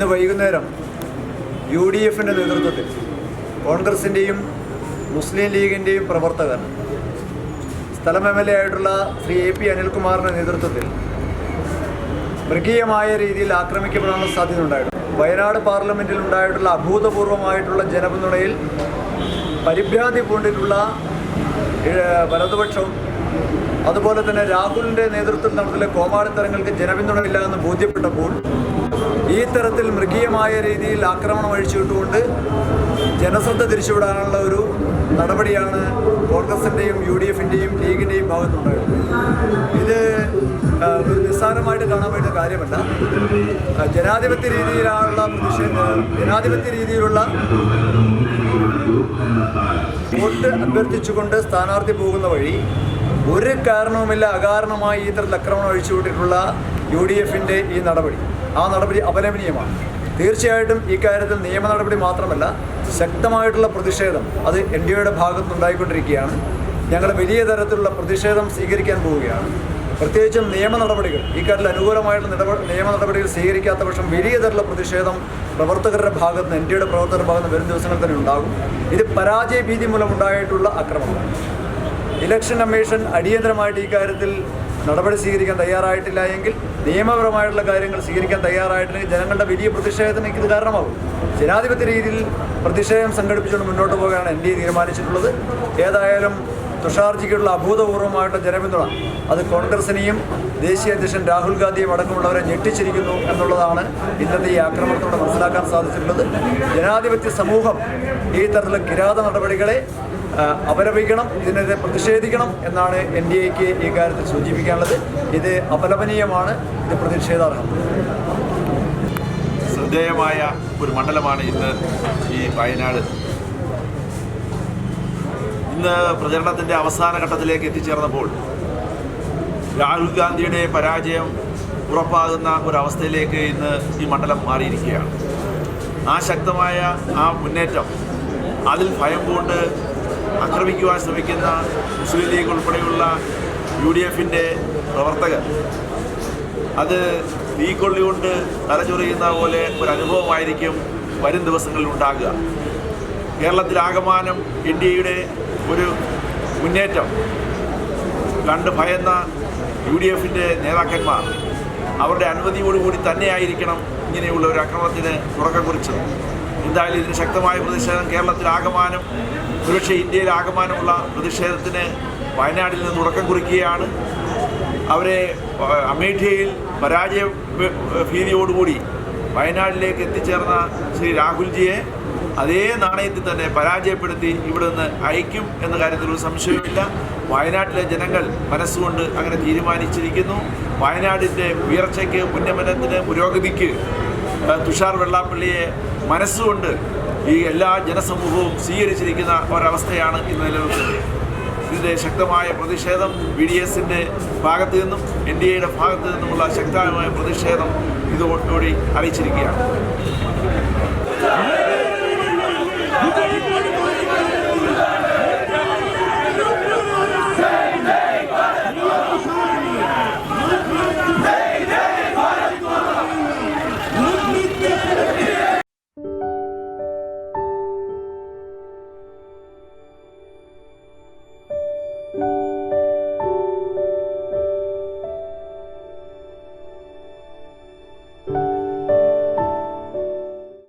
ഇന്ന് വൈകുന്നേരം U D എഫിന്റെ നേതൃത്വത്തിൽ കോൺഗ്രസിന്റെയും മുസ്ലിം ലീഗിന്റെയും പ്രവർത്തകർ സ്ഥലം എം എൽ എ ആയിട്ടുള്ള ശ്രീ എ പി അനിൽകുമാറിന്റെ നേതൃത്വത്തിൽ മൃഗീയമായ രീതിയിൽ ആക്രമിക്കപ്പെടാനുള്ള സാധ്യത ഉണ്ടായിട്ടുണ്ട് വയനാട് പാർലമെന്റിൽ ഉണ്ടായിട്ടുള്ള അഭൂതപൂർവമായിട്ടുള്ള ജനപിന്തുണയിൽ പരിഭ്രാന്തി പൂണ്ടിട്ടുള്ള വലതുപക്ഷവും അതുപോലെ തന്നെ രാഹുലിന്റെ നേതൃത്വത്തിൽ നടത്തിയ കോമാളിത്തരങ്ങൾക്ക് ജനപിന്തുണയില്ല എന്ന് ബോധ്യപ്പെട്ടപ്പോൾ ഈ തരത്തിൽ മൃഗീയമായ രീതിയിൽ ആക്രമണം അഴിച്ചുവിട്ടുകൊണ്ട് ജനശ്രദ്ധ തിരിച്ചുവിടാനുള്ള ഒരു നടപടിയാണ് കോൺഗ്രസിന്റെയും യു ഡി എഫിന്റെയും ലീഗിന്റെയും ഭാഗത്തുണ്ടായത് ഇത് നിസ്സാരമായിട്ട് കാണാൻ വേണ്ട കാര്യമല്ല. ജനാധിപത്യ രീതിയിലുള്ള ജനാധിപത്യ രീതിയിലുള്ള വോട്ട് അഭ്യർത്ഥിച്ചുകൊണ്ട് സ്ഥാനാർത്ഥി പോകുന്ന വഴി ഒരു കാരണവുമില്ല അകാരണമായി ഇത്തരത്തിൽ അക്രമണം അഴിച്ചുവിട്ടിട്ടുള്ള യു ഡി എഫിന്റെ ഈ നടപടി. ആ നടപടി അപലപനീയമാണ് തീർച്ചയായിട്ടും ഈ കാര്യത്തിൽ നിയമ നടപടി മാത്രമല്ല ശക്തമായിട്ടുള്ള പ്രതിഷേധം അത് എൻ ഡി എയുടെ ഭാഗത്തുനിന്നുണ്ടായിക്കൊണ്ടിരിക്കുകയാണ്. ഞങ്ങൾ വലിയ തരത്തിലുള്ള പ്രതിഷേധം സ്വീകരിക്കാൻ പോവുകയാണ്. പ്രത്യേകിച്ചും നിയമ നടപടികൾ ഈ കാര്യത്തിൽ അനുകൂലമായിട്ടുള്ള നിയമ നടപടികൾ സ്വീകരിക്കാത്ത പക്ഷം വലിയ തരത്തിലുള്ള പ്രതിഷേധം പ്രവർത്തകരുടെ ഭാഗത്ത് നിന്ന് എൻ ഡി എയുടെ പ്രവർത്തകരുടെ ഭാഗത്ത് വരും ദിവസങ്ങളിൽ തന്നെ ഉണ്ടാകും. ഇത് പരാജയ ഭീതി മൂലമുണ്ടായിട്ടുള്ള അക്രമമാണ്. ഇലക്ഷൻ കമ്മീഷൻ അടിയന്തരമായിട്ട് ഈ കാര്യത്തിൽ നടപടി സ്വീകരിക്കാൻ തയ്യാറായിട്ടില്ല എങ്കിൽ നിയമപരമായിട്ടുള്ള കാര്യങ്ങൾ സ്വീകരിക്കാൻ തയ്യാറായിട്ടില്ലെങ്കിൽ ജനങ്ങളുടെ വലിയ പ്രതിഷേധത്തിന് ഇത് കാരണമാകും. ജനാധിപത്യ രീതിയിൽ പ്രതിഷേധം സംഘടിപ്പിച്ചുകൊണ്ട് മുന്നോട്ട് പോകാനാണ് എൻ ഡി എ തീരുമാനിച്ചിട്ടുള്ളത്. ഏതായാലും തുഷാർജിക്കുള്ള അഭൂതപൂർവമായിട്ടുള്ള ജനപിന്തുണ അത് കോൺഗ്രസിനെയും ദേശീയ അധ്യക്ഷൻ രാഹുൽ ഗാന്ധിയും അടക്കമുള്ളവരെ ഞെട്ടിച്ചിരിക്കുന്നു എന്നുള്ളതാണ് ഇന്നത്തെ ഈ ആക്രമണത്തോടെ മനസ്സിലാക്കാൻ സാധിച്ചിട്ടുള്ളത്. ജനാധിപത്യ സമൂഹം ഈ തരത്തിലുള്ള കിരാത നടപടികളെ അപലപിക്കണം ഇതിനെതിരെ പ്രതിഷേധിക്കണം എന്നാണ് എൻ ഡി എക്ക് ഈ കാര്യത്തിൽ സൂചിപ്പിക്കാനുള്ളത്. ഇത് അപലപനീയമാണ് ഇത് പ്രതിഷേധാർഹം. ശ്രദ്ധേയമായ ഒരു മണ്ഡലമാണ് ഇന്ന് ഈ വയനാട്. ഇന്ന് പ്രചരണത്തിന്റെ അവസാന ഘട്ടത്തിലേക്ക് എത്തിച്ചേർന്നപ്പോൾ രാഹുൽ ഗാന്ധിയുടെ പരാജയം ഉറപ്പാകുന്ന ഒരവസ്ഥയിലേക്ക് ഇന്ന് ഈ മണ്ഡലം മാറിയിരിക്കുകയാണ്. ആ ശക്തമായ ആ മുന്നേറ്റം അതിൽ ഭയം പൂണ്ട് ആക്രമിക്കുവാൻ ശ്രമിക്കുന്ന മുസ്ലിം ലീഗ് ഉൾപ്പെടെയുള്ള യു ഡി എഫിന്റെ പ്രവർത്തകർ. അത് തീക്കൊള്ളി കൊണ്ട് തലചൊറിയുന്ന പോലെ ഒരു അനുഭവമായിരിക്കും വരും ദിവസങ്ങളിൽ ഉണ്ടാകുക. കേരളത്തിലാകമാനം എൻ ഡി എയുടെ ഒരു മുന്നേറ്റം കണ്ട് ഭയന്ന യു ഡി എഫിന്റെ നേതാക്കന്മാർ അവരുടെ അനുമതിയോടുകൂടി തന്നെയായിരിക്കണം ഇങ്ങനെയുള്ള ഒരു ആക്രമണത്തിന് തുടക്കം കുറിച്ചത്. എന്തായാലും ഇതിന് ശക്തമായ പ്രതിഷേധം കേരളത്തിലാകമാനം ഒരുപക്ഷെ ഇന്ത്യയിലാകമാനമുള്ള പ്രതിഷേധത്തിന് വയനാട്ടിൽ നിന്ന് തുടക്കം കുറിക്കുകയാണ്. അവരെ അമേഠിയയിൽ പരാജയ ഭീതിയോടുകൂടി വയനാട്ടിലേക്ക് എത്തിച്ചേർന്ന ശ്രീ രാഹുൽജിയെ അതേ നാണയത്തിൽ തന്നെ പരാജയപ്പെടുത്തി ഇവിടെ നിന്ന് അയക്കും എന്ന കാര്യത്തിൽ ഒരു സംശയമില്ല വയനാട്ടിലെ ജനങ്ങൾ മനസ്സുകൊണ്ട് അങ്ങനെ തീരുമാനിച്ചിരിക്കുന്നു. വയനാടിന്റെ ഉയർച്ചയ്ക്ക് ഉന്നമനത്തിന് പുരോഗതിക്ക് തുഷാർ വെള്ളാപ്പള്ളിയെ മനസ്സുകൊണ്ട് ഈ എല്ലാ ജനസമൂഹവും സ്വീകരിച്ചിരിക്കുന്ന ഒരവസ്ഥയാണ് ഇന്ന് നിലനിൽക്കുന്നത്. ഇതിന്റെ ശക്തമായ പ്രതിഷേധം ബി ഡി എസിന്റെ ഭാഗത്തു നിന്നും എൻ ഡി എയുടെ ഭാഗത്തു നിന്നുമുള്ള ശക്തമായ പ്രതിഷേധം ഇതോടുകൂടി അറിയിച്ചിരിക്കുകയാണ്.